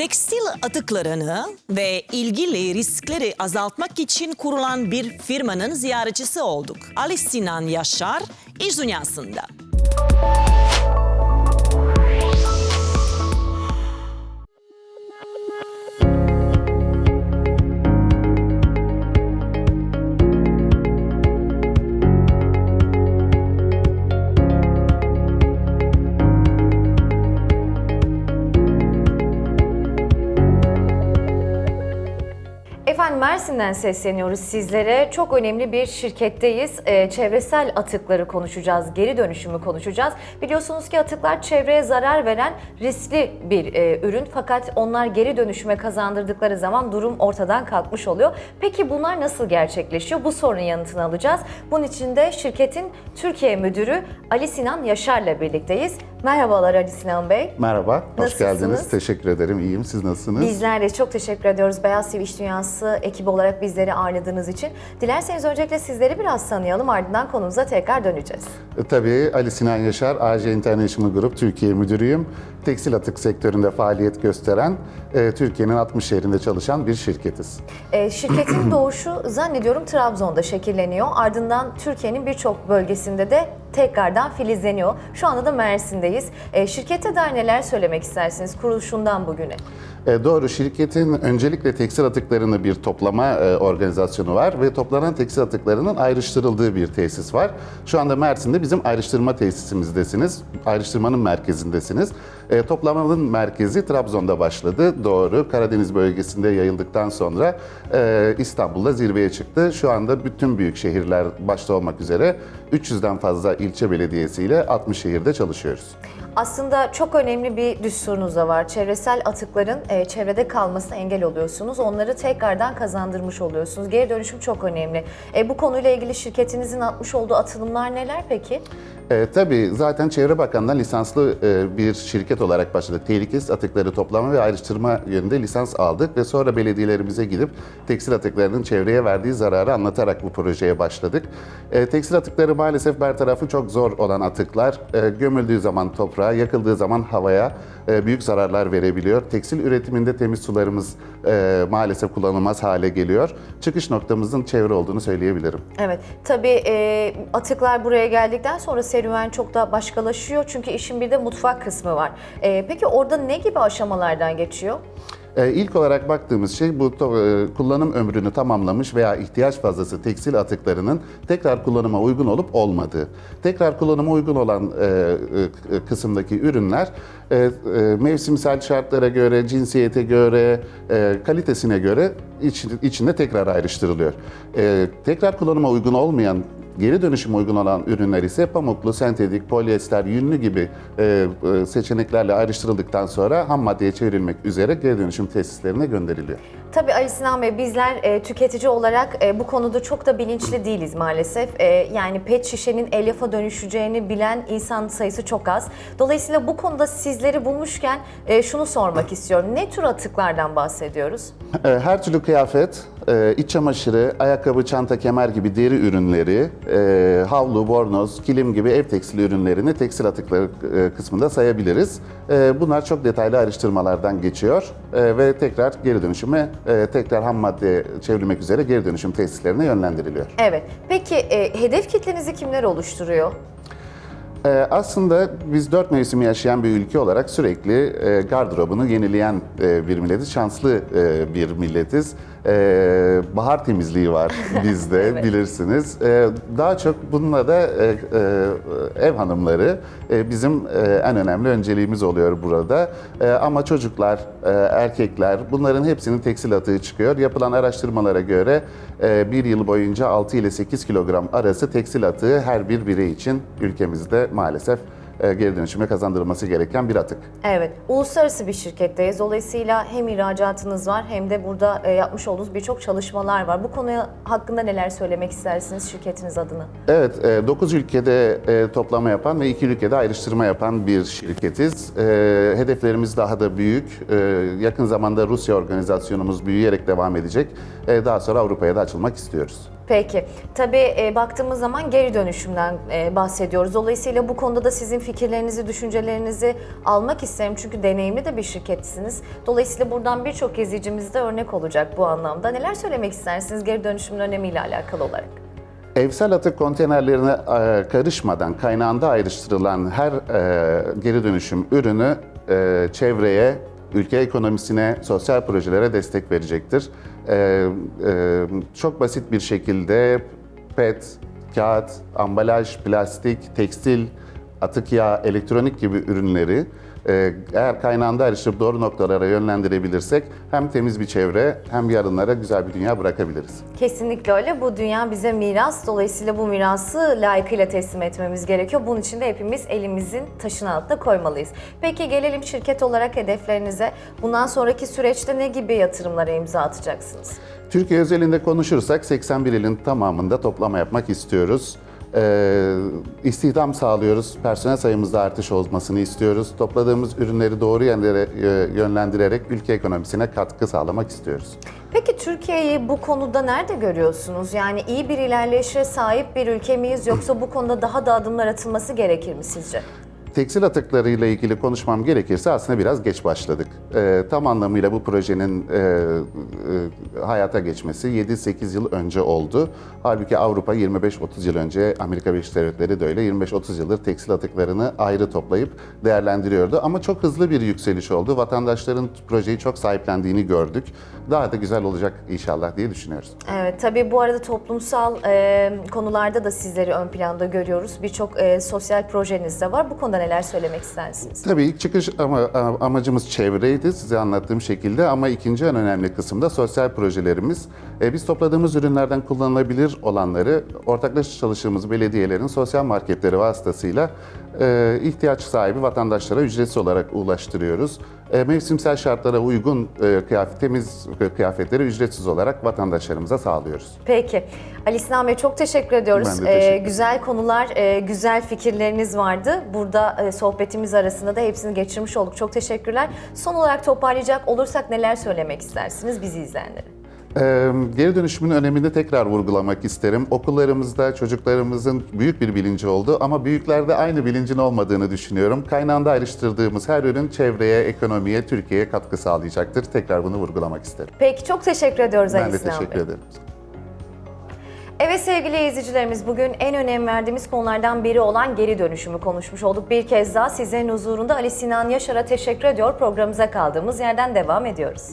Tekstil atıklarını ve ilgili riskleri azaltmak için kurulan bir firmanın ziyaretçisi olduk. Ali Sinan Yaşar, İş Dünyası'nda. Mersin'den sesleniyoruz sizlere. Çok önemli bir şirketteyiz. Ee, çevresel atıkları konuşacağız, geri dönüşümü konuşacağız. Biliyorsunuz ki atıklar çevreye zarar veren riskli bir e, ürün. Fakat onlar geri dönüşüme kazandırdıkları zaman durum ortadan kalkmış oluyor. Peki bunlar nasıl gerçekleşiyor? Bu sorunun yanıtını alacağız. Bunun için de şirketin Türkiye Müdürü Ali Sinan Yaşar'la birlikteyiz. Merhabalar Ali Sinan Bey. Merhaba, hoş Nasılsınız? geldiniz. Teşekkür ederim. İyiyim. Siz nasılsınız? Bizler de çok teşekkür ediyoruz Beyaz TV İş Dünyası ekibi olarak bizleri ağırladığınız için. Dilerseniz öncelikle sizleri biraz tanıyalım ardından konumuza tekrar döneceğiz. E, Tabii Ali Sinan Yaşar, AJ International Group Türkiye Müdürüyüm. Tekstil atık sektöründe faaliyet gösteren, e, Türkiye'nin 60 şehrinde çalışan bir şirketiz. Ee, şirketin doğuşu zannediyorum Trabzon'da şekilleniyor. Ardından Türkiye'nin birçok bölgesinde de tekrardan filizleniyor. Şu anda da Mersin'deyiz. Ee, şirkete dair neler söylemek istersiniz kuruluşundan bugüne? E, doğru, şirketin öncelikle tekstil atıklarını bir toplama e, organizasyonu var ve toplanan tekstil atıklarının ayrıştırıldığı bir tesis var. Şu anda Mersin'de bizim ayrıştırma tesisimizdesiniz, ayrıştırmanın merkezindesiniz. E, toplamanın merkezi Trabzon'da başladı, doğru. Karadeniz bölgesinde yayıldıktan sonra e, İstanbul'da zirveye çıktı. Şu anda bütün büyük şehirler başta olmak üzere 300'den fazla ilçe belediyesiyle 60 şehirde çalışıyoruz. Aslında çok önemli bir düsturunuz da var. Çevresel atıkların e, çevrede kalmasına engel oluyorsunuz. Onları tekrardan kazandırmış oluyorsunuz. Geri dönüşüm çok önemli. E, bu konuyla ilgili şirketinizin atmış olduğu atılımlar neler peki? E, tabii zaten Çevre Bakanı'ndan lisanslı e, bir şirket olarak başladık. Tehlikesiz atıkları toplama ve ayrıştırma yönünde lisans aldık ve sonra belediyelerimize gidip tekstil atıklarının çevreye verdiği zararı anlatarak bu projeye başladık. E, tekstil atıkları maalesef bertarafı çok zor olan atıklar. E, gömüldüğü zaman toprağa, yakıldığı zaman havaya e, büyük zararlar verebiliyor. Tekstil üretiminde temiz sularımız e, maalesef kullanılmaz hale geliyor. Çıkış noktamızın çevre olduğunu söyleyebilirim. Evet, tabii e, atıklar buraya geldikten sonra serüven çok da başkalaşıyor. Çünkü işin bir de mutfak kısmı var. E, peki orada ne gibi aşamalardan geçiyor? Ee, İlk olarak baktığımız şey bu e, kullanım ömrünü tamamlamış veya ihtiyaç fazlası tekstil atıklarının tekrar kullanıma uygun olup olmadığı. Tekrar kullanıma uygun olan e, e, kısımdaki ürünler mevsimsel şartlara göre, cinsiyete göre, kalitesine göre iç- içinde tekrar ayrıştırılıyor. Tekrar kullanıma uygun olmayan Geri dönüşüme uygun olan ürünler ise pamuklu, sentetik, polyester, yünlü gibi e, e, seçeneklerle ayrıştırıldıktan sonra ham maddeye çevrilmek üzere geri dönüşüm tesislerine gönderiliyor. Tabii Ali Sinan Bey bizler e, tüketici olarak e, bu konuda çok da bilinçli değiliz maalesef. E, yani pet şişenin elyafa dönüşeceğini bilen insan sayısı çok az. Dolayısıyla bu konuda sizleri bulmuşken e, şunu sormak istiyorum. Ne tür atıklardan bahsediyoruz? E, Her türlü kıyafet, e, iç çamaşırı, ayakkabı, çanta, kemer gibi deri ürünleri, e, havlu, bornoz, kilim gibi ev tekstili ürünlerini tekstil atıkları e, kısmında sayabiliriz. E, Bunlar çok detaylı ayrıştırmalardan geçiyor e, ve tekrar geri dönüşüme, e, tekrar ham maddeye çevrilmek üzere geri dönüşüm tesislerine yönlendiriliyor. Evet. Peki e, hedef kitlenizi kimler oluşturuyor? Ee, aslında biz dört mevsimi yaşayan bir ülke olarak sürekli e, gardırobunu yenileyen e, bir milletiz. Şanslı e, bir milletiz. E, bahar temizliği var bizde Evet. bilirsiniz. E, daha çok bununla da e, e, ev hanımları e, bizim e, en önemli önceliğimiz oluyor burada. E, ama çocuklar, e, erkekler bunların hepsinin tekstil atığı çıkıyor. Yapılan araştırmalara göre e, bir yıl boyunca 6 ile 8 kilogram arası tekstil atığı her bir birey için ülkemizde maalesef e, geri dönüşüme kazandırılması gereken bir atık. Evet, uluslararası bir şirketteyiz. Dolayısıyla hem ihracatınız var hem de burada e, yapmış olduğunuz birçok çalışmalar var. Bu konuya hakkında neler söylemek istersiniz şirketiniz adına? Evet, 9 ülkede e, toplama yapan ve 2 ülkede ayrıştırma yapan bir şirketiz. E, Hedeflerimiz daha da büyük. E, Yakın zamanda Rusya organizasyonumuz büyüyerek devam edecek. E, Daha sonra Avrupa'ya da açılmak istiyoruz. Peki. Tabii e, baktığımız zaman geri dönüşümden e, bahsediyoruz. Dolayısıyla bu konuda da sizin fikirlerinizi, düşüncelerinizi almak isterim. Çünkü deneyimli de bir şirketsiniz. Dolayısıyla buradan birçok izleyicimiz de örnek olacak bu anlamda. Neler söylemek istersiniz geri dönüşümün önemiyle alakalı olarak? Evsel atık konteynerlerine e, karışmadan kaynağında ayrıştırılan her e, geri dönüşüm ürünü e, çevreye, ülke ekonomisine, sosyal projelere destek verecektir. E, e, çok basit bir şekilde PET, kağıt, ambalaj, plastik, tekstil, atık yağ, elektronik gibi ürünleri eğer kaynağında ayrıştırıp doğru noktalara yönlendirebilirsek hem temiz bir çevre hem yarınlara güzel bir dünya bırakabiliriz. Kesinlikle öyle. Bu dünya bize miras. Dolayısıyla bu mirası layıkıyla teslim etmemiz gerekiyor. Bunun için de hepimiz elimizin taşın altına koymalıyız. Peki gelelim şirket olarak hedeflerinize. Bundan sonraki süreçte ne gibi yatırımlara imza atacaksınız? Türkiye özelinde konuşursak 81 ilin tamamında toplama yapmak istiyoruz. Ee, istihdam sağlıyoruz. Personel sayımızda artış olmasını istiyoruz. Topladığımız ürünleri doğru yerlere e, yönlendirerek ülke ekonomisine katkı sağlamak istiyoruz. Peki Türkiye'yi bu konuda nerede görüyorsunuz? Yani iyi bir ilerleyişe sahip bir ülke miyiz yoksa bu konuda daha da adımlar atılması gerekir mi sizce? Tekstil atıklarıyla ilgili konuşmam gerekirse aslında biraz geç başladık. Ee, tam anlamıyla bu projenin e, e, hayata geçmesi 7-8 yıl önce oldu. Halbuki Avrupa 25-30 yıl önce, Amerika Birleşik Devletleri de öyle 25-30 yıldır tekstil atıklarını ayrı toplayıp değerlendiriyordu. Ama çok hızlı bir yükseliş oldu. Vatandaşların projeyi çok sahiplendiğini gördük. Daha da güzel olacak inşallah diye düşünüyoruz. Evet, tabii bu arada toplumsal e, konularda da sizleri ön planda görüyoruz. Birçok e, sosyal projeniz de var. Bu konuda neler söylemek istersiniz? Tabii ilk çıkış ama amacımız çevreydi size anlattığım şekilde ama ikinci en önemli kısım da sosyal projelerimiz. E, biz topladığımız ürünlerden kullanılabilir olanları ortaklaşa çalıştığımız belediyelerin sosyal marketleri vasıtasıyla e, ihtiyaç sahibi vatandaşlara ücretsiz olarak ulaştırıyoruz. E, mevsimsel şartlara uygun e, kıyafet, temiz kıyafetleri ücretsiz olarak vatandaşlarımıza sağlıyoruz. Peki. Ali Sinan Bey çok teşekkür ediyoruz. Ben de teşekkür Ee, güzel konular, e, güzel fikirleriniz vardı. Burada e, sohbetimiz arasında da hepsini geçirmiş olduk. Çok teşekkürler. Son olarak toparlayacak olursak neler söylemek istersiniz bizi izleyenlere? Ee, Geri dönüşümün önemini tekrar vurgulamak isterim. Okullarımızda çocuklarımızın büyük bir bilinci oldu ama büyüklerde aynı bilincin olmadığını düşünüyorum. Kaynağında ayrıştırdığımız her ürün çevreye, ekonomiye, Türkiye'ye katkı sağlayacaktır. Tekrar bunu vurgulamak isterim. Peki çok teşekkür ediyoruz Ben Ali de teşekkür Bey. ederim. Evet sevgili izleyicilerimiz bugün en önem verdiğimiz konulardan biri olan geri dönüşümü konuşmuş olduk. Bir kez daha sizlerin huzurunda Ali Sinan Yaşar'a teşekkür ediyor. Programımıza kaldığımız yerden devam ediyoruz.